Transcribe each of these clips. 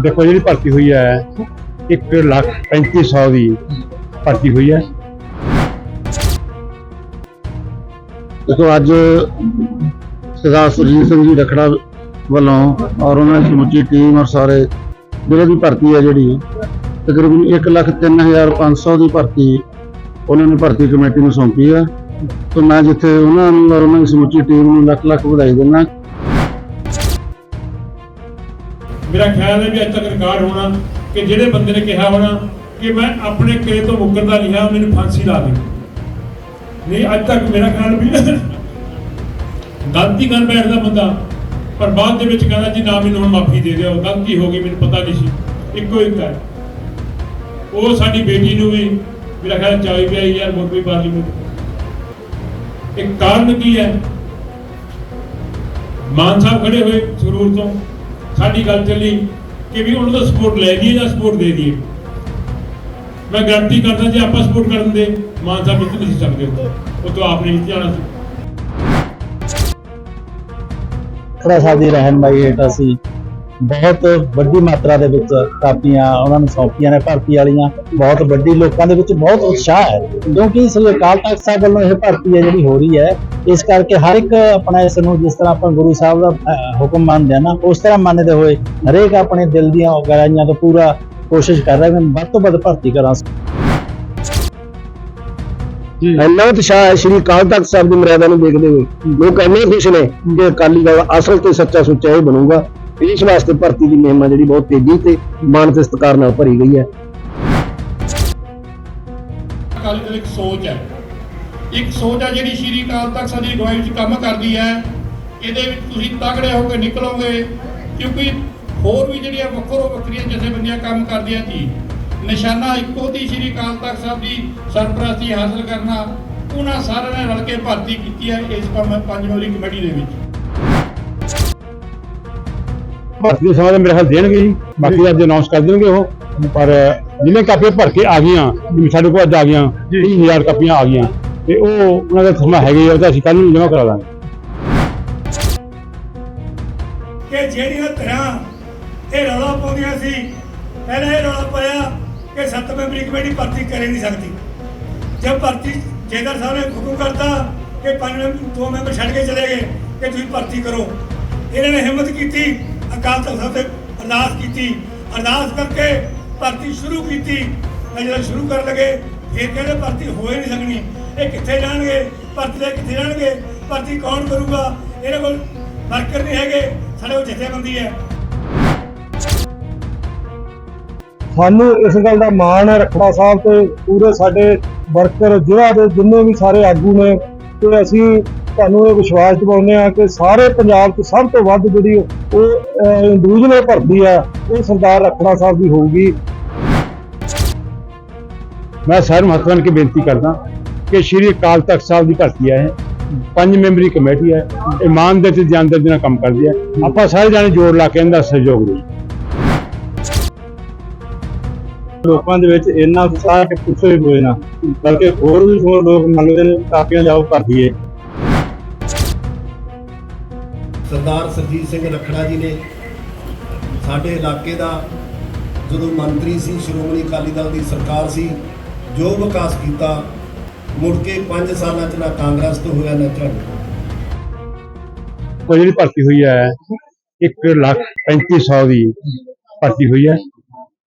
ਦੇਖੋ ਜਿਹੜੀ ਭਰਤੀ ਹੋਈ ਹੈ 1 ਲੱਖ 3500 ਦੀ ਭਰਤੀ ਹੋਈ ਹੈ। ਦੇਖੋ ਅੱਜ ਸਰਦਾਰ ਸੁਰਜੀਤ ਸਿੰਘ ਜੀ ਰਖੜਾ ਵੱਲੋਂ ਔਰ ਉਹਨਾਂ ਦੀ ਸਮੁੱਚੀ ਟੀਮ ਔਰ ਸਾਰੇ ਜਿਹੜੇ ਦੀ ਭਰਤੀ ਹੈ ਜਿਹੜੀ, ਤਕਰੀਬਨ 1 ਲੱਖ 3500 ਦੀ ਭਰਤੀ ਉਹਨਾਂ ਨੇ ਭਰਤੀ ਕਮੇਟੀ ਨੂੰ ਸੌਂਪੀ ਹੈ। ਤੇ ਮੈਂ ਜਿੱਥੇ ਉਹਨਾਂ ਨੂੰ ਔਰ ਉਹਨਾਂ ਦੀ ਸਮੁੱਚੀ ਟੀਮ ਨੂੰ ਲੱਖ ਲੱਖ ਵਧਾਈ ਦਿੰਦਾ ਮੇਰਾ ਖਿਆਲ ਹੈ ਵੀ ਅੱਜ ਤੱਕ ਰਿਕਾਰਡ ਹੋਣਾ ਕਿ ਜਿਹੜੇ ਬੰਦੇ ਨੇ ਕਿਹਾ ਹੋਣਾ ਕਿ ਮੈਂ ਆਪਣੇ ਕਿਲੇ ਤੋਂ ਮੁੱਕਰਦਾ ਨਹੀਂ ਹਾਂ, ਮੈਨੂੰ ਫਾਂਸੀ ਲਾ ਦੇ ਨਹੀਂ, ਅੱਜ ਤੱਕ ਮੇਰਾ ਖਿਆਲ ਵੀ ਗਲਤੀ ਕਰ ਬੈਠਦਾ ਬੰਦਾ, ਪਰ ਬਾਅਦ ਦੇ ਵਿੱਚ ਕਹਿੰਦਾ ਜੀ ਨਾ ਮੈਨੂੰ ਹੁਣ ਮਾਫੀ ਦੇ ਦਿਓ, ਗਲਤੀ ਹੋ ਗਈ, ਮੈਨੂੰ ਪਤਾ ਨਹੀਂ ਸੀ। ਇੱਕੋ ਇੱਕ ਹੈ। ਉਹ ਸਾਡੀ ਬੇਟੀ ਨੂੰ ਵੀ ਮੇਰਾ ਖਿਆਲ ਚਾਹੀ ਪਿਆ ਯਾਰ ਮੁੱਖ ਪਾਰਲੀਮੈਂਟ ਇੱਕ ਕਾਰਨ ਕੀ ਹੈ? ਮਾਨ ਸਾਹਿਬ ਖੜੇ ਹੋਏ ਸਰੂਰ ਤੋਂ। ਸਾਡੀ ਗੱਲ ਚੱਲੀ ਕਿ ਵੀ ਉਹਨਾਂ ਦਾ ਸਪੋਰਟ ਲੈ ਲਈਏ ਜਾਂ ਸਪੋਰਟ ਦੇ ਦਈਏ ਮੈਂ ਗਾਰੰਟੀ ਕਰਦਾ ਜੇ ਆਪਾਂ ਸਪੋਰਟ ਕਰਨ ਦੇ ਮਾਨ ਸਾਹਿਬ ਜਿੱਤ ਨਹੀਂ ਸੀ ਸਕਦੇ ਉਹ ਤੋਂ ਆਪਨੇ ਜਿੱਤ ਜਾਣਾ ਸੀ। ਖੜਾ ਸਾਹਿਬ ਦੀ ਰਹਿਨਮਾਈ ਹੇਠ ਅਸੀਂ ਬਹੁਤ ਵੱਡੀ ਮਾਤਰਾ ਦੇ ਵਿੱਚ ਕਾਪੀਆਂ ਉਹਨਾਂ ਨੂੰ ਸੌਂਪੀਆਂ ਨੇ ਭਰਤੀ ਵਾਲੀਆਂ। ਬਹੁਤ ਵੱਡੀ ਲੋਕਾਂ ਦੇ ਵਿੱਚ ਬਹੁਤ ਉਤਸ਼ਾਹ ਹੈ। ਕਿਉਂਕਿ ਸ੍ਰੀ ਅਕਾਲ ਤਖਤ ਸਾਹਿਬ ਵੱਲੋਂ ਇਹ ਭਰਤੀ ਹੈ ਜਿਹੜੀ ਹੋ ਰਹੀ ਹੈ ਇਸ ਕਰਕੇ ਹਰ ਇੱਕ ਆਪਣਾ ਇਸ ਨੂੰ ਜਿਸ ਤਰ੍ਹਾਂ ਆਪਾਂ ਗੁਰੂ ਸਾਹਿਬ ਦਾ ਹੁਕਮ ਮੰਨਦੇ ਆ ਨਾ ਉਸ ਤਰ੍ਹਾਂ ਮੰਨਦੇ ਹੋਏ ਹਰੇਕ ਆਪਣੇ ਦਿਲ ਦੀਆਂ ਗਹਿਰਾਈਆਂ ਤੋਂ ਪੂਰਾ ਕੋਸ਼ਿਸ਼ ਕਰ ਰਿਹਾ ਕਿ ਮੈਂ ਵੱਧ ਤੋਂ ਵੱਧ ਭਰਤੀ ਕਰਾਂ। ਇੰਨਾ ਉਤਸ਼ਾਹ ਹੈ ਸ਼੍ਰੀ ਅਕਾਲ ਤਖਤ ਸਾਹਿਬ ਦੀ ਮਰਿਆਦਾ ਨੂੰ ਦੇਖਦੇ ਹੋਏ। ਲੋਕ ਇੰਨੇ ਖੁਸ਼ ਨੇ ਕਿ ਅਕਾਲੀ ਦਲ ਅਸਲ ਤੇ ਸੱਚਾ ਸੁੱਚਾ ਇਹ ਬਣੂਗਾ। ਇਸ ਵਾਸਤੇ ਭਰਤੀ ਦੀ ਮਹਿਮਾ ਜਿਹੜੀ ਬਹੁਤ ਤੇਜ਼ੀ ਤੇ ਮਾਨ ਤੇ ਸਤਿਕਾਰ ਨਾਲ ਭਰੀ ਗਈ ਹੈ। ਅਕਾਲੀ ਦਲ ਇੱਕ ਸੋਚ ਹੈ। ਇੱਕ ਸੋਚ ਹੈ ਜਿਹੜੀ ਸ਼੍ਰੀ ਅਕਾਲ ਤਖਤ ਸਾਹਿਬ ਦੀ ਅਗਵਾਈ ਵਿੱਚ ਕੰਮ ਕਰਦੀ ਹੈ। ਇਹਦੇ ਵਿੱਚ ਤੁਸੀਂ ਤਗੜੇ ਹੋ ਕੇ ਨਿਕਲੋਗੇ, ਕਿਉਂਕਿ ਹੋਰ ਵੀ ਜਿਹੜੀਆਂ ਵੱਖਰੋ ਵੱਖਰੀਆਂ ਜਥੇਬੰਦੀਆਂ ਕੰਮ ਕਰਦੀਆਂ ਸੀ, ਨਿਸ਼ਾਨਾ ਇੱਕੋ ਦੀ ਸ਼੍ਰੀ ਅਕਾਲ ਤਖਤ ਸਾਹਿਬ ਦੀ ਸਰਪ੍ਰਸਤੀ ਹਾਸਲ ਕਰਨਾ। ਉਹਨਾਂ ਸਾਰਿਆਂ ਨੇ ਰਲ ਕੇ ਭਰਤੀ ਕੀਤੀ ਹੈ, ਇਸ ਪੰਜ ਕਮੇਟੀ ਦੇ ਵਿੱਚ। ਭਰਤੀ ਦੇ ਸਮਾਂ ਮੇਰੇ ਖਿਆਲ ਦੇਣਗੇ ਜੀ। ਬਾਕੀ ਅੱਜ ਅਨਾਉਂਸ ਕਰ ਦੇਣਗੇ ਉਹ। ਪਰ ਜਿਹਨੇ ਕਾਪੀਆਂ ਭਰ ਕੇ ਆ ਗਈਆਂ ਜਿਵੇਂ ਸਾਡੇ ਕੋਲ ਅੱਜ ਆ ਗਈਆਂ 20000 ਕਾਪੀਆਂ ਆ ਗਈਆਂ। ਤੇ ਉਹ ਉਹਨਾਂ ਦਾ ਸਮਾਂ ਹੈਗੇ ਉਹ ਤਾਂ ਅਸੀਂ ਕੱਲ ਨੂੰ ਜਮ੍ਹਾਂ ਕਰਾ ਦਾਂਗੇ ਕਿ ਜਿਹੜੀਆਂ ਧਿਰਾਂ ਇਹ ਰੌਲਾ ਪਾਉਂਦੀਆਂ ਸੀ ਪਹਿਲਾਂ ਇਹ ਰੌਲਾ ਪਾਇਆ ਕਿ ਸੱਤ ਮੈਂਬਰੀ ਕਮੇਟੀ ਭਰਤੀ ਕਰੇ ਨਹੀਂ ਸਕਦੀ। ਜਦ ਭਰਤੀ ਜੇਦਰ ਸਾਹਿਬ ਨੇ ਹੁਕਮ ਕਰਤਾ ਕਿ ਪੰਜ ਦੋ ਮੈਂਬਰ ਛੱਡ ਕੇ ਚਲੇ ਗਏ ਕਿ ਤੁਸੀਂ ਭਰਤੀ ਕਰੋ। ਇਹਨਾਂ ਨੇ ਹਿੰਮਤ ਕੀਤੀ ਅਕਾਲ ਤਖਤ ਸਾਹਿਬ ਅਰਦਾਸ ਕੀਤੀ। ਅਰਦਾਸ ਕਰਕੇ ਭਰਤੀ ਸ਼ੁਰੂ ਕੀਤੀ। ਜਦੋਂ ਸ਼ੁਰੂ ਕਰਨ ਲੱਗੇ। ਫਿਰ ਕਹਿੰਦੇ ਭਰਤੀ ਹੋ ਹੀ ਨਹੀਂ ਸਕਣੀ। ਇਹ ਕਿੱਥੇ ਜਾਣਗੇ? ਭਰਤੀ ਕਿੱਥੇ ਜਾਣਗੇ? ਭਰਤੀ ਕੌਣ ਕਰੂਗਾ? ਇਹਨਾਂ ਕੋਲ ਵਰਕਰ ਨਹੀਂ ਹੈਗੇ। ਸਾਡੇ ਕੋਲ ਜਥੇਬੰਦੀ ਹੈ। ਸਾਨੂੰ ਇਸ ਗੱਲ ਦਾ ਮਾਣ ਹੈ ਰਖੜਾ ਸਾਹਿਬ ਤੇ ਪੂਰੇ ਸਾਡੇ ਵਰਕਰ, ਜ਼ਿਲ੍ਹਾ ਦੇ ਜਿੰਨੇ ਵੀ ਸਾਰੇ ਆਗੂ ਨੇ, ਤੇ ਅਸੀਂ ਤੁਹਾਨੂੰ ਇਹ ਵਿਸ਼ਵਾਸ ਦਿਵਾਉਂਦੇ ਆ ਕਿ ਸਾਰੇ ਪੰਜਾਬ 'ਚ ਸਭ ਤੋਂ ਵੱਧ ਜਿਹੜੀ ਉਹ ਇੰਡੀਵਿਜੂਅਲ ਭਰਤੀ ਆ ਉਹ ਸਰਦਾਰ ਰਖੜਾ ਸਾਹਿਬ ਦੀ ਹੋਊਗੀ। ਮੈਂ ਸਾਰੇ ਮਹੱਤਵਪੂਰਨ ਕੀ ਬੇਨਤੀ ਕਰਦਾ ਕਿ ਸ਼੍ਰੀ ਅਕਾਲ ਤਖਤ ਸਾਹਿਬ ਦੀ ਭਰਤੀ ਹੈ ਪੰਜ ਮੈਂਬਰੀ ਕਮੇਟੀ ਹੈ ਇਮਾਨਦਾਰੀ ਤੇ ਜਾਨਦਾਰੀ ਨਾਲ ਕੰਮ ਕਰਦੀ ਹੈ। ਆਪਾਂ ਸਾਰੇ ਜਾਣੇ ਜੋੜ ਲਾ ਕੇ ਇਹਦਾ ਸਹਿਯੋਗ ਦੇਈਏ। ਲੋਕਾਂ ਦੇ ਵਿੱਚ ਇੰਨਾ ਉਤਸ਼ਾਹ ਕਿ ਪੁੱਛੋ ਹੀ ਹੋਏ ਨਾ ਬਲਕਿ ਹੋਰ ਵੀ ਹੋਰ ਲੋਕ ਮੰਗਦੇ ਨੇ ਕਾਪੀਆਂ ਜਾਓ ਭਰ ਸਰਦਾਰ ਸਰਜੀਤ ਸਿੰਘ ਰਖੜਾ ਜੀ ਨੇ ਸਾਡੇ ਇਲਾਕੇ ਦਾ ਜਦੋਂ ਮੰਤਰੀ ਸੀ ਸ਼੍ਰੋਮਣੀ ਅਕਾਲੀ ਦਲ ਦੀ ਸਰਕਾਰ ਸੀ ਜੋ ਵਿਕਾਸ ਕੀਤਾ ਮੁੜ ਕੇ 5 ਸਾਲਾਂ ਚ ਨਾ ਕਾਂਗਰਸ ਤੋਂ ਹੋਇਆ ਨਾ ਝਾੜੂ ਉਹ ਜਿਹੜੀ ਭਰਤੀ ਹੋਈ ਹੈ 1 ਲੱਖ 3500 ਦੀ ਭਰਤੀ ਹੋਈ ਹੈ।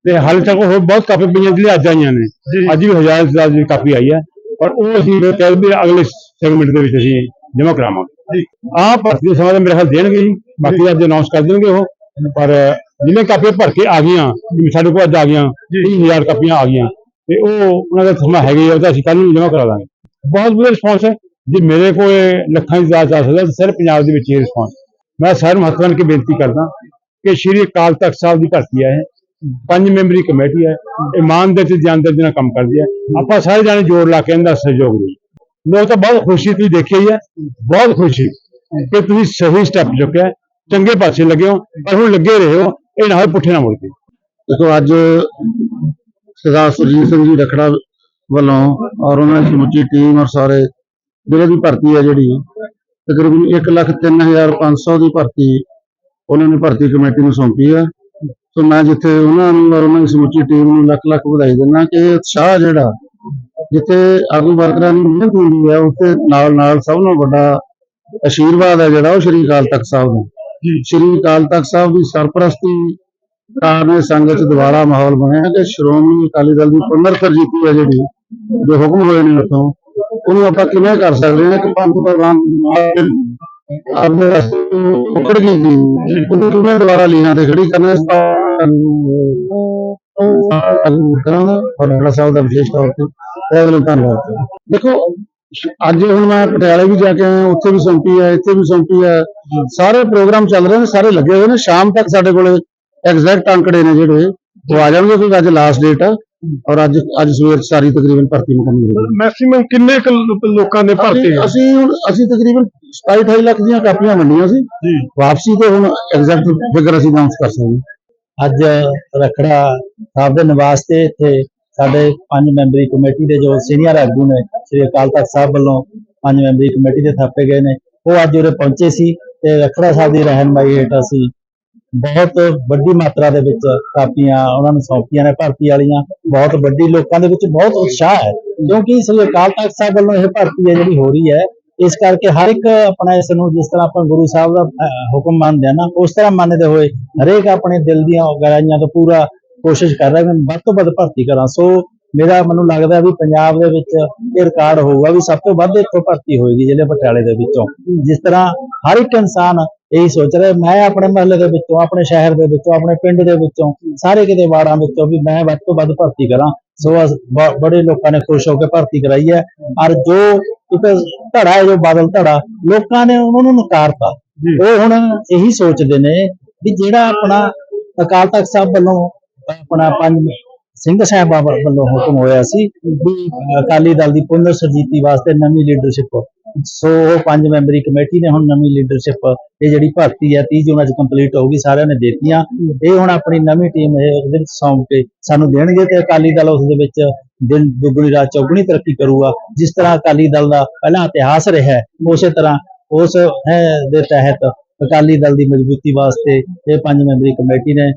ਤੇ ਹਾਲੇ ਤੱਕ ਹੋਰ ਬਹੁਤ ਕਾਪੀ ਪਈਆਂ ਜਿਹੜੀਆਂ ਅੱਜ ਆਈਆਂ ਨੇ। ਅੱਜ ਵੀ ਹਜ਼ਾਰ ਦੀ ਕਾਪੀ ਆਈ ਹੈ। ਪਰ ਉਹ ਅਸੀਂ ਕਹਿੰਦੇ ਅਗਲੇ ਸੈਗਮੈਂਟ ਦੇ ਵਿੱਚ ਅਸੀਂ ਜਮ੍ਹਾਂ ਕਰਾਵਾਂਗੇ। ਆਹ ਭਰਤੀ ਦੇ ਸਮਾਂ ਦੇ ਮੇਰੇ ਖਿਆਲ ਦੇਣਗੇ ਜੀ। ਬਾਕੀ ਅੱਜ ਅਨਾਉਂਸ ਕਰ ਦੇਣਗੇ ਉਹ। ਪਰ ਜਿਹਨੇ ਕਾਪੀਆਂ ਭਰ ਕੇ ਆ ਗਈਆਂ ਜਿਵੇਂ ਸਾਡੇ ਕੋਲ ਅੱਜ ਆ ਗਈਆਂ 20000 ਕਾਪੀਆਂ ਆ ਗਈਆਂ ਤੇ ਉਹ ਉਹਨਾਂ ਦਾ ਸਮਾਂ ਹੈਗੇ ਆ, ਅਸੀਂ ਕੱਲ ਨੂੰ ਜਮ੍ਹਾਂ ਕਰਾ ਦਾਂਗੇ। ਬਹੁਤ ਵਧੀਆ ਰਿਸਪੌਂਸ ਹੈ। ਜੇ ਮੇਰੇ ਕੋਲ ਲੱਖਾਂ ਦੀ ਦਾਤ ਆ ਸਕਦਾ ਤਾਂ ਸਿਰਫ ਪੰਜਾਬ ਦੇ ਵਿੱਚ ਇਹ ਰਿਸਪੌਂਸ ਮੈਂ ਸਾਰਿਆਂ ਨੂੰ ਹੱਥ ਮਹੱਤਵਪੂਰਨ ਕੇ ਬੇਨਤੀ ਕਰਦਾ ਕਿ ਸ਼੍ਰੀ ਅਕਾਲ ਤਖਤ ਸਾਹਿਬ ਦੀ ਭਰਤੀ ਹੈ ਪੰਜ ਮੈਂਬਰੀ ਕਮੇਟੀ ਹੈ ਇਮਾਨਦਾਰੀ ਤੇ ਜਾਨਦਾਰੀ ਨਾਲ ਕੰਮ ਕਰਦੀ ਹੈ। ਆਪਾਂ ਸਾਰੇ ਜਾਣੇ ਜ਼ੋਰ ਲਾ ਕੇ ਇਹਦਾ ਸਹਿਯੋਗ ਦੇਈਏ। ਲੋਕ ਤਾਂ ਬਹੁਤ ਖੁਸ਼ੀ ਤੁਸੀਂ ਦੇਖਿਆ ਹੀ ਹੈ, ਬਹੁਤ ਖੁਸ਼ੀ ਕਿ ਤੁਸੀਂ ਸਹੀ ਸਟੈਪ ਚੁੱਕਿਆ ਚੰਗੇ ਪਾਸੇ ਲੱਗੇ ਹੋ ਪਰ ਹੁਣ ਲੱਗੇ ਰਹੇ ਹੋ, ਇਹ ਨਾ ਪੁੱਠੇ ਨਾ ਮੁੜ ਕੇ ਦੇਖੋ, ਅੱਜ ਸਰਦਾਰ ਸੁਰਜੀਤ ਸਿੰਘ ਜੀ ਰਖੜਾ ਵੱਲੋਂ ਔਰ ਉਹਨਾਂ ਦੀ ਸਮੁੱਚੀ ਟੀਮ ਔਰ ਸਾਰੇ ਜਿਹੜੇ ਦੀ ਭਰਤੀ ਹੈ ਜਿਹੜੀ, ਤਕਰੀਬਨ 1 ਲੱਖ 3500 ਦੀ ਭਰਤੀ ਉਹਨਾਂ ਨੇ ਭਰਤੀ ਕਮੇਟੀ ਨੂੰ ਸੌਂਪੀ ਹੈ। ਸੋ ਮੈਂ ਜਿੱਥੇ ਉਹਨਾਂ ਨੂੰ ਔਰ ਉਹਨਾਂ ਦੀ ਸਮੁੱਚੀ ਟੀਮ ਨੂੰ ਲੱਖ ਲੱਖ ਵਧਾਈ ਦਿੰਦਾ ਕਿ ਉਤਸ਼ਾਹ ਜਿਹੜਾ ਜਿੱਥੇ ਆਗੂ ਵਰਕਰਾਂ ਦੀ ਮਿਹਨਤ ਹੁੰਦੀ ਹੈ ਉੱਥੇ ਨਾਲ ਨਾਲ ਸਭ ਤੋਂ ਵੱਡਾ ਆਸ਼ੀਰਵਾਦ ਹੈ ਜਿਹੜਾ ਉਹ ਸ਼੍ਰੀ ਅਕਾਲ ਤਖਤ ਸਾਹਿਬ ਦਾ। ਸ਼੍ਰੀ ਅਕਾਲ ਤਖਤ ਸਾਹਿਬ ਦੀ ਸਰਪ੍ਰਸਤੀ ਕਾਰਨ ਸੰਗਤ ਚ ਦੁਬਾਰਾ ਮਾਹੌਲ ਬਣਿਆ ਕਿ ਸ਼੍ਰੋਮਣੀ ਅਕਾਲੀ ਦਲ ਦੀ ਪੁਨਰ ਤਰਜੀਤੀ ਹੈ ਜਿਹੜੀ ਜੋ ਹੁਕਮ ਹੋਏ ਨੇ ਉੱਥੋਂ ਉਹਨੂੰ ਆਪਾਂ ਕਿਵੇਂ ਕਰ ਸਕਦੇ ਹਾਂ? ਕਿ ਪੰਥ ਪ੍ਰਵਾਨ ਆਪਣੇ ਰਸਤੇ ਤੋਂ ਗਈ ਸੀ ਉਹਨੂੰ ਕਿਵੇਂ ਦੁਬਾਰਾ ਲੀਹਾਂ ਤੇ ਖੜੀ ਕਰਨਾ ਇਸ ਕਰਾਂਗਾ ਔਰ ਬੜਾ ਸਾਹਿਬ ਦਾ ਵਿਸ਼ੇਸ਼ ਤੌਰ ਤੇ ਬਹੁਤ ਬਹੁਤ ਧੰਨਵਾਦ। ਦੇਖੋ ਅੱਜ ਹੁਣ ਮੈਂ ਪਟਿਆਲੇ ਵੀ ਜਾ ਕੇ ਆਇਆ ਉੱਥੇ ਵੀ ਸੌਂਪੀ ਹੈ ਇੱਥੇ ਵੀ ਸੌਂਪੀ ਹੈ। ਸਾਰੇ ਪ੍ਰੋਗਰਾਮ ਚੱਲ ਰਹੇ ਨੇ ਸਾਰੇ ਲੱਗੇ ਹੋਏ ਨੇ। ਸ਼ਾਮ ਤੱਕ ਸਾਡੇ ਕੋਲੇ ਐਗਜ਼ੈਕਟ ਅੰਕੜੇ ਨੇ ਜਿਹੜੇ ਉਹ ਆ ਜਾਣਗੇ ਕਿਉਂਕਿ ਅੱਜ ਲਾਸਟ ਡੇਟ ਆ। ਔਰ ਅੱਜ ਅੱਜ ਸਵੇਰ 'ਚ ਸਾਰੀ ਤਕਰੀਬਨ ਭਰਤੀ ਮੁਕੰਮਲ ਹੋ ਗਈ। ਮੈਕਸਿਮਮ ਕਿੰਨੇ ਕੁ ਲੋਕਾਂ ਨੇ ਭਰਤੀ ਅਸੀਂ- ਅਸੀਂ ਹੁਣ ਅਸੀਂ ਤਕਰੀਬਨ 27 28 ਲੱਖ ਦੀਆਂ ਕਾਪੀਆਂ ਵੰਡੀਆਂ ਸੀ। ਜੀ। ਵਾਪਸੀ ਤੇ ਹੁਣ ਐਗਜ਼ੈਕਟ ਫਿਗਰ ਅਸੀਂ ਅਨਾਉਂਸ ਕਰ ਸਕਦੇ ਹਾਂ। ਅੱਜ ਰਖੜਾ ਸਾਹਿਬ ਦੇ ਨਿਵਾਸ ਤੇ ਇੱਥੇ ਸਾਡੇ ਪੰਜ ਮੈਂਬਰੀ ਕਮੇਟੀ ਦੇ ਜੋ ਸੀਨੀਅਰ ਆਗੂ ਨੇ, ਸ੍ਰੀ ਅਕਾਲ ਤਖਤ ਸਾਹਿਬ ਵੱਲੋਂ ਪੰਜ ਮੈਂਬਰੀ ਕਮੇਟੀ ਦੇ ਥਾਪੇ ਗਏ ਨੇ, ਉਹ ਅੱਜ ਉਰੇ ਪਹੁੰਚੇ ਸੀ ਤੇ ਰਖੜਾ ਸਾਹਿਬ ਦੀ ਰਹਿਨਮਾਈ ਹੇਠ ਅਸੀਂ ਬਹੁਤ ਵੱਡੀ ਮਾਤਰਾ ਦੇ ਵਿੱਚ ਕਾਪੀਆਂ, ਉਹਨਾਂ ਨੂੰ ਸੌਂਪੀਆਂ ਨੇ, ਭਰਤੀ ਵਾਲੀਆਂ, ਬਹੁਤ ਵੱਡੀ ਲੋਕਾਂ ਦੇ ਵਿੱਚ ਬਹੁਤ ਉਤਸ਼ਾਹ ਹੈ, ਕਿਉਂਕਿ ਸ੍ਰੀ ਅਕਾਲ ਤਖਤ ਸਾਹਿਬ ਵੱਲੋਂ ਇਹ ਭਰਤੀ ਹੈ ਜਿਹੜੀ ਹੋ ਰਹੀ ਹੈ, ਇਸ ਕਰਕੇ ਹਰ ਇੱਕ ਆਪਣਾ ਇਸ ਨੂੰ ਜਿਸ ਤਰ੍ਹਾਂ ਆਪਾਂ ਗੁਰੂ ਸਾਹਿਬ ਦਾ ਹੁਕਮ ਮੰਨਦੇ ਆ ਨਾ, ਉਸ ਤਰ੍ਹਾਂ ਮੰਨਦੇ ਹੋਏ ਹਰੇਕ ਆਪਣੇ ਦਿਲ ਦੀਆਂ ਗਹਿਰਾਈਆਂ ਤੋਂ ਪੂਰਾ ਕੋਸ਼ਿਸ਼ ਕਰ ਰਿਹਾ ਕਿ ਮੈਂ ਵੱਧ ਤੋਂ ਵੱਧ ਭਰਤੀ ਕਰਾਂ। ਸੋ ਮੇਰਾ ਮੈਨੂੰ ਲੱਗਦਾ ਵੀ ਪੰਜਾਬ ਦੇ ਵਿੱਚ ਇਹ ਰਿਕਾਰਡ ਹੋਊਗਾ ਵੀ ਸਭ ਤੋਂ ਵੱਧ ਇੱਥੋਂ ਭਰਤੀ ਹੋਏਗੀ ਜ਼ਿਲ੍ਹੇ ਪਟਿਆਲੇ ਦੇ ਵਿੱਚੋਂ। ਜਿਸ ਤਰ੍ਹਾਂ ਹਰ ਇੱਕ ਇਨਸਾਨ ਇਹੀ ਸੋਚ ਰਿਹਾ ਮੈਂ ਆਪਣੇ ਮਹੱਲੇ ਦੇ ਵਿੱਚੋਂ ਆਪਣੇ ਸ਼ਹਿਰ ਦੇ ਵਿੱਚੋਂ ਆਪਣੇ ਪਿੰਡ ਦੇ ਵਿੱਚੋਂ ਸਾਰੇ ਕਿਤੇ ਵਾਰਡਾਂ ਵਿੱਚੋਂ ਵੀ ਮੈਂ ਵੱਧ ਤੋਂ ਵੱਧ ਭਰਤੀ ਕਰਾਂ। ਸੋ ਬੜੇ ਲੋਕਾਂ ਨੇ ਖੁਸ਼ ਹੋ ਕੇ ਭਰਤੀ ਕਰਾਈ ਹੈ। ਔਰ ਜੋ ਇੱਕ ਧੜਾ ਹੈ ਜੋ ਬਾਦਲ ਧੜਾ ਲੋਕਾਂ ਨੇ ਉਹਨਾਂ ਨੂੰ ਨਕਾਰਤਾ। ਉਹ ਹੁਣ ਇਹੀ ਸੋਚਦੇ ਨੇ ਵੀ ਜਿਹੜਾ ਆਪਣਾ ਅਕਾਲ ਤਖਤ ਸਾਹਿਬ ਵੱਲੋਂ ਆਪਣਾ ਪੰਜ ਸਿੰਘ ਸਾਹਿਬਾਂ ਵੱ- ਵੱਲੋਂ ਹੁਕਮ ਹੋਇਆ ਸੀ ਵੀ ਅਕਾਲੀ ਦਲ ਦੀ ਪੁਨਰ ਸਰਜੀਤੀ ਵਾਸਤੇ ਨਵੀਂ ਲੀਡਰਸ਼ਿਪ ਸੋ ਉਹ ਪੰਜ ਮੈਂਬਰੀ ਕਮੇਟੀ ਨੇ ਹੁਣ ਨਵੀਂ ਲੀਡਰਸ਼ਿਪ ਇਹ ਜਿਹੜੀ ਭਰਤੀ ਹੈ 30 ਜੂਨ ਅੱਜ ਕੰਪਲੀਟ ਹੋ ਗਈ ਸਾਰਿਆਂ ਨੇ ਦੇਤੀਆਂ ਇਹ ਹੁਣ ਆਪਣੀ ਨਵੀਂ ਟੀਮ ਇਹ ਉਹਦੇ ਵਿੱਚ ਸੌਂਪ ਕੇ ਸਾਨੂੰ ਦੇਣਗੇ ਤੇ ਅਕਾਲੀ ਦਲ ਉਸ ਦੇ ਵਿੱਚ ਦਿਨ ਦੁੱਗਣੀ ਰਾਤ ਚੌਗਣੀ ਤਰੱਕੀ ਕਰੂਗਾ। ਜਿਸ ਤਰ੍ਹਾਂ ਅਕਾਲੀ ਦਲ ਦਾ ਪਹਿਲਾਂ ਇਤਿਹਾਸ ਰਿਹਾ ਉਸੇ ਤਰ੍ਹਾਂ ਉਸ ਹੈ ਦੇ ਤਹਿਤ ਅਕਾਲੀ ਦਲ ਦੀ ਮਜ਼ਬੂਤੀ ਵਾਸਤੇ ਇਹ ਪੰਜ ਮੈਂਬਰੀ ਕਮੇਟੀ ਨੇ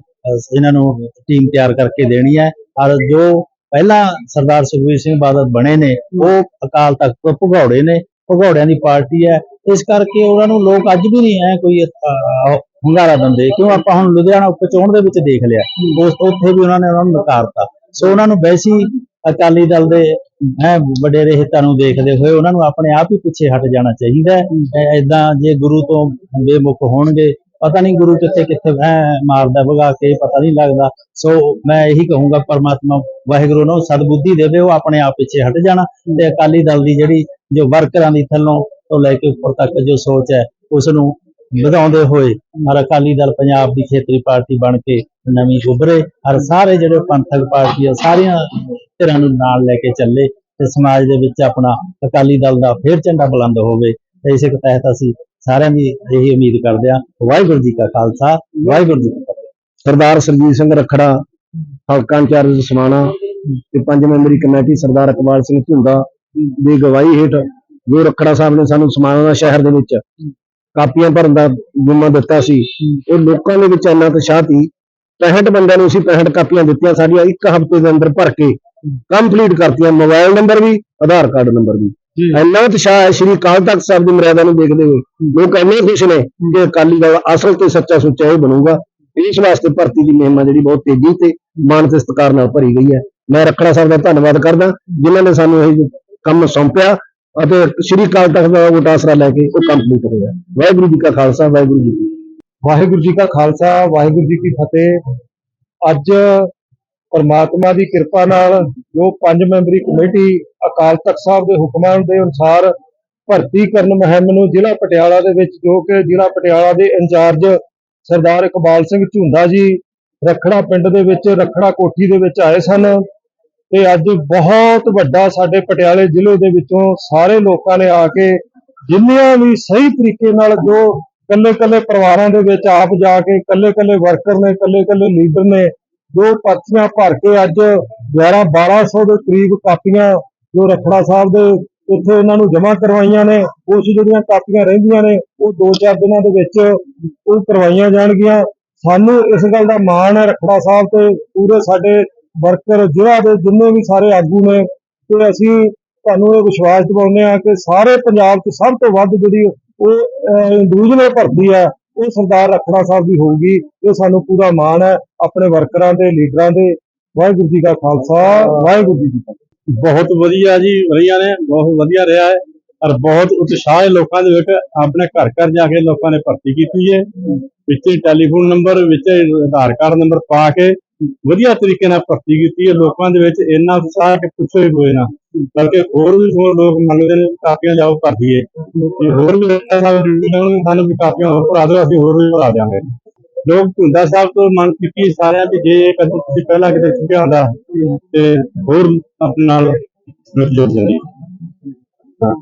ਇਹਨਾਂ ਨੂੰ ਟੀਮ ਤਿਆਰ ਕਰਕੇ ਦੇਣੀ ਹੈ। ਔਰ ਜੋ ਪਹਿਲਾਂ ਸਰਦਾਰ ਸੁਖਬੀਰ ਸਿੰਘ ਬਾਦਲ ਬਣੇ ਨੇ ਉਹ ਅਕਾਲ ਤਖਤ ਤੋਂ ਭਗੌੜੇ ਨੇ ਭਗੌੜਿਆਂ ਦੀ ਪਾਰਟੀ ਹੈ। ਇਸ ਕਰਕੇ ਉਹਨਾਂ ਨੂੰ ਲੋਕ ਅੱਜ ਵੀ ਨਹੀਂ ਹੈ ਕੋਈ ਅਹ, ਹੁੰਗਾਰਾ ਦਿੰਦੇ। ਕਿਉਂ? ਆਪਾਂ ਹੁਣ ਲੁਧਿਆਣਾ ਉਪਚੋਣ ਦੇ ਵਿੱਚ ਦੇਖ ਲਿਆ। ਉਸ ਉੱਥੇ ਵੀ ਉਹਨਾਂ ਨੇ ਉਹਨਾਂ ਨੂੰ ਨਕਾਰਤਾ। ਸੋ ਉਹਨਾਂ ਨੂੰ ਵੈਸੀ ਅਕਾਲੀ ਦਲ ਦੇ ਹੈ ਵਡੇਰੇ ਹਿੱਤਾਂ ਨੂੰ ਦੇਖਦੇ ਹੋਏ ਉਹਨਾਂ ਨੂੰ ਆਪਣੇ ਆਪ ਹੀ ਪਿੱਛੇ ਹਟ ਜਾਣਾ ਚਾਹੀਦਾ ਹੈ। ਐਦਾਂ ਜੇ ਗੁਰੂ ਤੋਂ ਬੇਮੁਖ ਹੋਣਗੇ ਪਤਾ ਨਹੀਂ ਗੁਰੂ ਕਿੱਥੇ ਕਿੱਥੇ ਹੈ ਮਾਰਦਾ, ਭਗਾ ਕੇ, ਪਤਾ ਨਹੀਂ ਲੱਗਦਾ। ਸੋ ਮੈਂ ਇਹੀ ਕਹੂੰਗਾ, ਪਰਮਾਤਮਾ ਵਾਹਿਗੁਰੂ ਨੂੰ ਸਦਬੁੱਧੀ ਦੇਵੇ, ਉਹ ਆਪਣੇ ਆਪ ਪਿੱਛੇ ਹਟ ਜਾਣਾ ਤੇ ਅਕਾਲੀ ਦਲ ਦੀ ਜਿਹੜੀ ਜੋ ਵਰਕਰਾਂ ਦੀ ਥੱਲੋਂ ਤੋਂ ਲੈ ਕੇ ਉੱਪਰ ਤੱਕ ਜੋ ਸੋਚ ਹੈ, ਉਸ ਨੂੰ ਵਧਾਉਂਦੇ ਹੋਏ ਹਰ ਅਕਾਲੀ ਦਲ ਪੰਜਾਬ ਦੀ ਖੇਤਰੀ ਪਾਰਟੀ ਬਣ ਕੇ ਨਵੀਂ ਉਭਰੇ, ਹਰ ਸਾਰੇ ਜਿਹੜੇ ਪੰਥਕ ਪਾਰਟੀਆਂ ਸਾਰੀਆਂ ਧਿਰਾਂ ਨੂੰ ਨਾਲ ਲੈ ਕੇ ਚੱਲੇ ਤੇ ਸਮਾਜ ਦੇ ਵਿੱਚ ਆਪਣਾ ਅਕਾਲੀ ਦਲ ਦਾ ਫੇਰ ਝੰਡਾ ਬੁਲੰਦ ਹੋਵੇ। ਤੇ ਇਸੇ ਤਹਿਤ ਅਸੀਂ ਸਾਰਿਆਂ ਦੀ ਇਹੀ ਉਮੀਦ ਕਰਦੇ ਹਾਂ। ਵਾਹਿਗੁਰੂ ਜੀ ਕਾ ਖਾਲਸਾ, ਵਾਹਿਗੁਰੂ ਜੀ ਕੀ ਫਤਿਹ। ਸਰਦਾਰ ਸਰਜੀਤ ਸਿੰਘ ਰਖੜਾ, ਹਲਕਾ ਇੰਚਾਰਜ ਸਮਾਣਾ ਤੇ ਪੰਜ ਮੈਂਬਰੀ ਕਮੇਟੀ ਸਰਦਾਰ ਇਕਬਾਲ ਸਿੰਘ ਝੁੰਦਾ ਦੀ ਗਵਾਹੀ ਹੇਠ ਜੋ ਰਖੜਾ ਸਾਹਿਬ ਨੇ ਸਾਨੂੰ ਸਮਾਣਾ ਦਾ ਸ਼ਹਿਰ ਦੇ ਵਿੱਚ ਕਾਪੀਆਂ ਭਰਨ ਦਾ ਜਿੰਮਾ ਦਿੱਤਾ ਸੀ। ਉਹ ਲੋਕਾਂ ਦੇ ਵਿੱਚ ਇੰਨਾ ਉਤਸ਼ਾਹ ਸੀ 65 ਬੰਦਿਆਂ ਨੂੰ ਅਸੀਂ 65 ਕਾਪੀਆਂ ਦਿੱਤੀਆਂ, ਸਾਡੀਆਂ ਇੱਕ ਹਫ਼ਤੇ ਦੇ ਅੰਦਰ ਭਰ ਕੇ ਕੰਪਲੀਟ ਕਰਤੀਆਂ। ਮੋਬਾਈਲ ਨੰਬਰ ਵੀ, ਆਧਾਰ ਕਾਰਡ ਨੰਬਰ ਵੀ। ਇੰਨਾ ਉਤਸ਼ਾਹ ਹੈ ਸ਼੍ਰੀ ਅਕਾਲ ਤਖਤ ਸਾਹਿਬ ਦੀ ਮਰਿਆਦਾ ਨੂੰ ਦੇਖਦੇ ਹੋਏ ਲੋਕ ਇੰਨੇ ਖੁਸ਼ ਨੇ ਕਿ ਅਕਾਲੀ ਦਲ ਅਸਲ ਤੇ ਸੱਚਾ ਸੁੱਚਾ ਇਹ ਬਣੂਗਾ। ਇਸ ਵਾਸਤੇ ਭਰਤੀ ਦੀ ਮੁਹਿੰਮ ਜਿਹੜੀ ਬਹੁਤ ਤੇਜ਼ੀ ਤੇ ਮਾਨ ਤੇ ਸਤਿਕਾਰ ਨਾਲ ਭਰੀ ਗਈ ਹੈ। ਮੈਂ ਰਖੜਾ ਸਾਹਿਬ ਦਾ ਧੰਨਵਾਦ ਕਰਦਾ ਜਿਨ੍ਹਾਂ ਨੇ ਸਾਨੂੰ ਇਹ ਕੰਮ ਸੌਂਪਿਆ ਅਤੇ ਸ਼੍ਰੀ ਅਕਾਲ ਤਖਤ ਦਾ ਵੋਟ ਆਸਰਾ ਲੈ ਕੇ ਉਹ ਕੰਪਲੀਟ ਹੋਇਆ ਵਾਹਿਗੁਰੂ ਜੀ ਕਾ ਖਾਲਸਾ ਵਾਹਿਗੁਰੂ ਜੀ। ਵਾਹਿਗੁਰੂ ਜੀ ਕਾ ਖਾਲਸਾ ਵਾਹਿਗੁਰੂ ਜੀ ਕੀ ਫਤਿਹ। ਅੱਜ ਪਰਮਾਤਮਾ ਦੀ ਕਿਰਪਾ ਨਾਲ ਜੋ ਪੰਜ ਮੈਂਬਰੀ ਕਮੇਟੀ ਅਕਾਲ ਤਖਤ ਸਾਹਿਬ ਦੇ ਹੁਕਮਾਂ ਦੇ ਅਨੁਸਾਰ ਭਰਤੀ ਕਰਨ ਮੁਹਿੰਮ ਨੂੰ ਜ਼ਿਲ੍ਹਾ ਪਟਿਆਲਾ ਦੇ ਵਿੱਚ ਜੋ ਕਿ ਜ਼ਿਲ੍ਹਾ ਪਟਿਆਲਾ ਦੇ ਇੰਚਾਰਜ ਸਰਦਾਰ ਇਕਬਾਲ ਸਿੰਘ ਝੁੰਦਾ ਜੀ ਰਖੜਾ ਪਿੰਡ ਦੇ ਵਿੱਚ, ਰਖੜਾ ਕੋਠੀ ਦੇ ਵਿੱਚ ਆਏ ਸਨ ਤੇ ਅੱਜ ਬਹੁਤ ਵੱਡਾ ਸਾਡੇ ਪਟਿਆਲੇ ਜ਼ਿਲ੍ਹੇ ਦੇ ਵਿੱਚੋਂ ਸਾਰੇ ਲੋਕਾਂ ਨੇ ਆ ਕੇ ਜਿੰਨੀਆਂ ਵੀ ਸਹੀ ਤਰੀਕੇ ਨਾਲ ਜੋ ਕੱਲੇ ਕੱਲੇ ਪਰਿਵਾਰਾਂ ਦੇ ਵਿੱਚ ਆਪ ਜਾ ਕੇ ਕੱਲੇ ਕੱਲੇ ਵਰਕਰ ਨੇ ਕੱਲੇ ਕੱਲੇ ਲੀਡਰ ਨੇ ਜੋ ਪਰਚੀਆਂ ਭਰ ਕੇ ਅੱਜ 11 1200 ਦੇ ਕਰੀਬ ਕਾਪੀਆਂ ਜੋ ਰਖੜਾ ਸਾਹਿਬ ਦੇ ਇੱਥੇ ਇਹਨਾਂ ਨੂੰ ਜਮ੍ਹਾਂ ਕਰਵਾਈਆਂ ਨੇ ਕੁਝ ਜਿਹੜੀਆਂ ਕਾਪੀਆਂ ਰਹਿੰਦੀਆਂ ਨੇ, ਉਹ 2-4 ਦਿਨਾਂ ਦੇ ਵਿੱਚ ਉਹ ਕਰਵਾਈਆਂ ਜਾਣਗੀਆਂ। ਸਾਨੂੰ ਇਸ ਗੱਲ ਦਾ ਮਾਣ ਹੈ ਰਖੜਾ ਸਾਹਿਬ ਤੇ, ਪੂਰੇ ਸਾਡੇ ਵਰਕਰ ਜ਼ਿਲ੍ਹਾ ਦੇ ਜਿੰਨੇ ਵੀ ਸਾਰੇ ਆਗੂ ਨੇ, ਤੇ ਅਸੀਂ ਤੁਹਾਨੂੰ ਇਹ ਵਿਸ਼ਵਾਸ ਦਿਵਾਉਂਦੇ ਆ ਕਿ ਸਾਰੇ ਪੰਜਾਬ 'ਚ ਸਭ ਤੋਂ ਵੱਧ ਜਿਹੜੀ ਉਹ ਇੰਡੀਵਿਜੂਅਲ ਭਰਤੀ ਹੈ, ਉਹ ਸਰਦਾਰ ਰਖੜਾ ਸਾਹਿਬ ਦੀ ਹੋਊਗੀ। ਇਹ ਸਾਨੂੰ ਪੂਰਾ ਮਾਣ ਹੈ, ਆਪਣੇ ਵਰਕਰਾਂ ਤੇ ਲੀਡਰਾਂ ਦੇ। ਵਾਹਿਗੁਰੂ ਜੀ ਕਾ ਖਾਲਸਾ, ਵਾਹਿਗੁਰੂ ਜੀ ਕੀ ਫਤਿਹ। ਬਹੁਤ ਵਧੀਆ ਜੀ, ਰਹੀਆਂ ਨੇ, ਬਹੁਤ ਵਧੀਆ ਰਿਹਾ ਹੈ। ਔਰ ਬਹੁਤ ਉਤਸ਼ਾਹ ਹੈ ਲੋਕਾਂ ਦੇ ਵਿੱਚ, ਆਪਣੇ ਘਰ ਘਰ ਜਾ ਕੇ ਲੋਕਾਂ ਨੇ ਭਰਤੀ ਕੀਤੀ ਹੈ। ਵਿੱਚ ਟੈਲੀਫੋਨ ਨੰਬਰ, ਵਿੱਚ ਆਧਾਰ ਕਾਰਡ ਨੰਬਰ ਪਾ ਕੇ ਵਧੀਆ ਤਰੀਕੇ ਨਾਲ ਭਰਤੀ ਕੀਤੀ ਹੈ। ਲੋਕਾਂ ਦੇ ਵਿੱਚ ਇੰਨਾ ਉਤਸ਼ਾਹ ਕਿ ਪੁੱਛੋ ਹੀ ਕੋਈ ਨਾ, ਬਲਕਿ ਹੋਰ ਵੀ ਹੋਰ ਲੋਕ ਮੰਗਦੇ ਨੇ, ਕਾਪੀਆਂ ਜਾਓ ਭਰ ਦਈਏ। ਹੋਰ ਵੀ ਸਾਨੂੰ ਸਾਨੂੰ ਵੀ ਕਾਪੀਆਂ ਹੋਰ ਭਰਾ ਦਿਓ, ਅਸੀਂ ਹੋਰ ਵੀ ਭਰਾ ਦਿਆਂਗੇ। ਲੋਕ ਧੁੰਦਾ ਸਾਹਿਬ ਤੋਂ ਮੰਗ ਕੀਤੀ ਸਾਰਿਆਂ ਵੀ ਜੇ ਕਦੇ ਤੁਸੀਂ ਪਹਿਲਾਂ ਕਿਤੇ ਚੁੱਕਿਆ ਹੁੰਦਾ ਤੇ ਹੋਰ ਆਪਣੇ ਨਾਲ ਜੁੜ ਜਾਂਦੀ। ਹਾਂ।